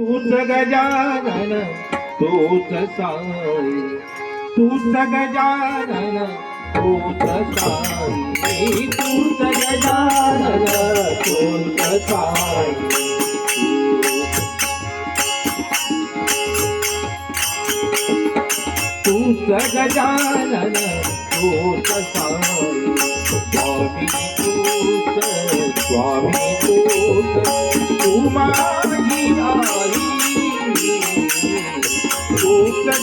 तूच गजानन तूच साई। तूच गजानन तूच साई। तूच गजानन तूच साई। तूच गजानन तूच साई। स्वामी तूच स्वामी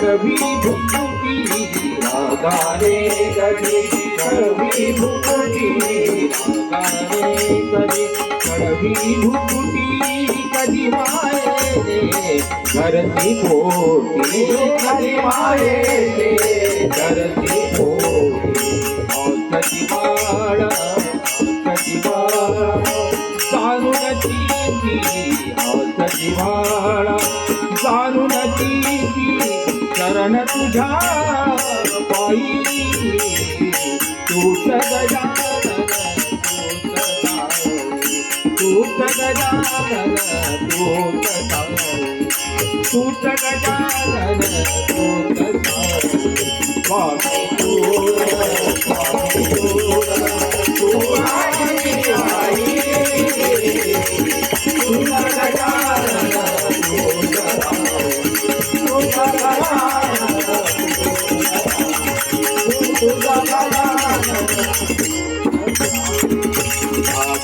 गजानन रागाने कधी कभी कभी कधी कडवी भुकुटी रागाने कभी कडवी भुकुटी कधी मायेने करती पोटी कभी मायेने करती पोटी Oh,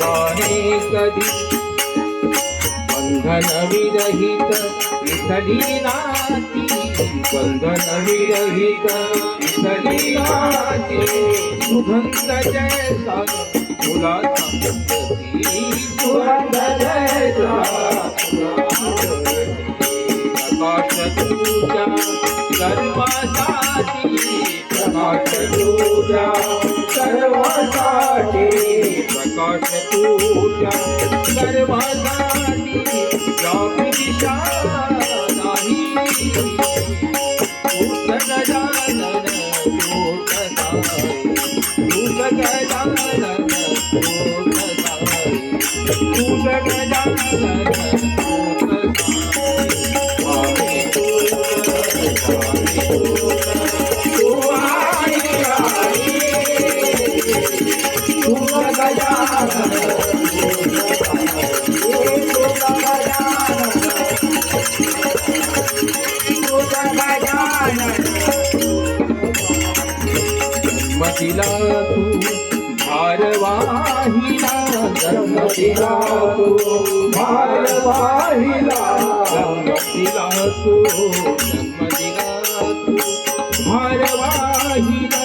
गजानन कधी? बंधन विरहित विठली नाती. बंधन विरहित विठली नाती. सुगंध जैसा तुला सुगंध जैसा प्रकाश तुझ्या सर्वासाठी प्रकाश तुझ्या सर्वासाठी प्रकाश तुझ्या सर्वासाठी जॉब दिशा नाही. गजानन योत तूत गजानन योत तूत गजानन तिला तू भारवाहिला जन्म दिला तू भारवाहिला जन्म तू जन्म तू भारवाहिला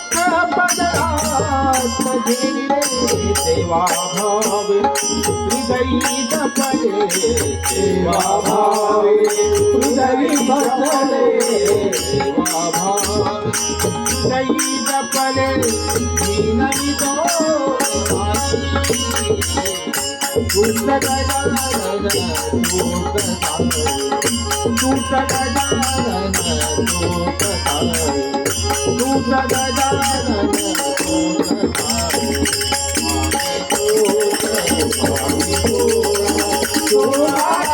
सेवा भावे हृदयी दपले सेवा भावे हृदयी बसले सेवा भावे हृदयी दपले दीनहि तो दूत गजानन दूत गजानन दूत दूत गजानन